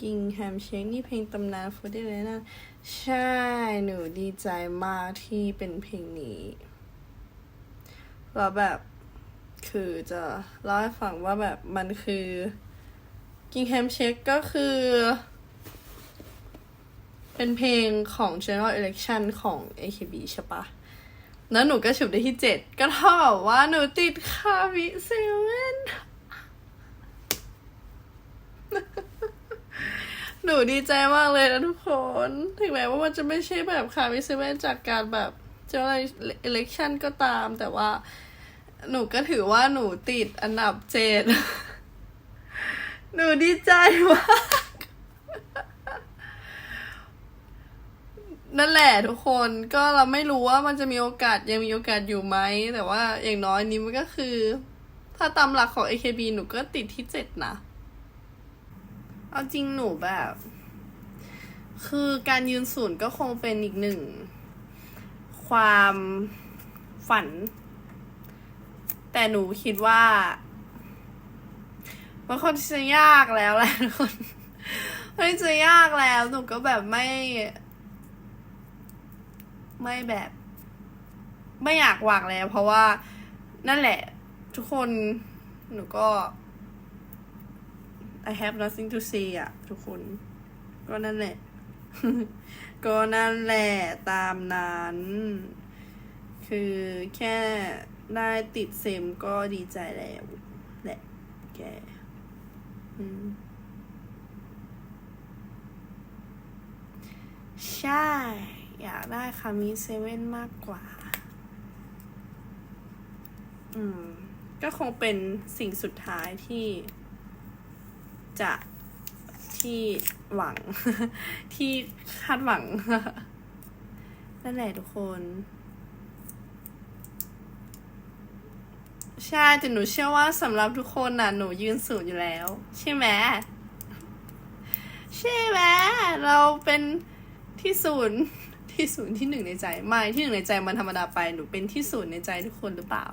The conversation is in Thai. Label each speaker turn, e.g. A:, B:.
A: กิงแฮมเชคนี่เพลงตำนานฟูดี้เลยนะ ใช่ หนูดีใจมากที่เป็นเพลงนี้แล้วแบบคือจะเล่าให้ฟังว่าแบบมันคือกิงแฮมเชคก็คือ เป็นเพลงของ General Election ของ AKB ใช่ปะแล้วหนูก็ฉุบได้ที่เจ็ดก็เท่ากับว่าหนูติดคาวิเซเว่น ห นูดีใจมากเลยนะทุกคน ถึงแม้ว่ามันจะไม่ใช่แบบคาวิเซเว่นจากการแบบเจ้าอะไร election ก็ตาม แต่ว่า หนูก็ถือว่าหนูติดอันดับเจ็ดหนูดีใจมากนั่นแหละทุกคนก็เราไม่รู้ว่ามันจะมีโอกาสยังมีโอกาสอยู่ไหม แต่ว่าอย่างน้อยนี้มันก็คือ ถ้าตามหลักของ AKB หนูก็ติดที่เจ็ดนะ เอาจริงหนูแบบ คือการยืนศูนย์ก็คงเป็นอีกหนึ่ง ความฝัน แต่หนูคิดว่ามันคนจะยากแล้วแหละคนมันจะยากแล้ว หนูก็แบบไม่ ไม่แบบ ไม่อยากหวางแล้ว เพราะว่านั่นแหละ ทุกคนหนูก็ I have nothing to say อะทุกคน ก็นั่นแหละ ก็นั่นแหละตามนั้น คือแค่ได้ติดเซมก็ดีใจแล้วแหละแกใช่ อยากได้คามิเซเว่นมากกว่า อืม ก็คงเป็นสิ่งสุดท้ายที่ จะที่หวัง ที่คาดหวัง นั่นแหละทุกคน ใช่แต่หนูเชื่อว่าสำหรับทุกคนน่ะ หนูยืนสูงอยู่แล้ว ใช่ไหมใช่ไหมเราเป็นที่ศูนย์ที่ศูนย์ที่หนึ่งในใจ ไม่ที่หนึ่งในใจมันธรรมดาไปหนูเป็นที่ศูนย์ในใจทุกคนหรือเปล่า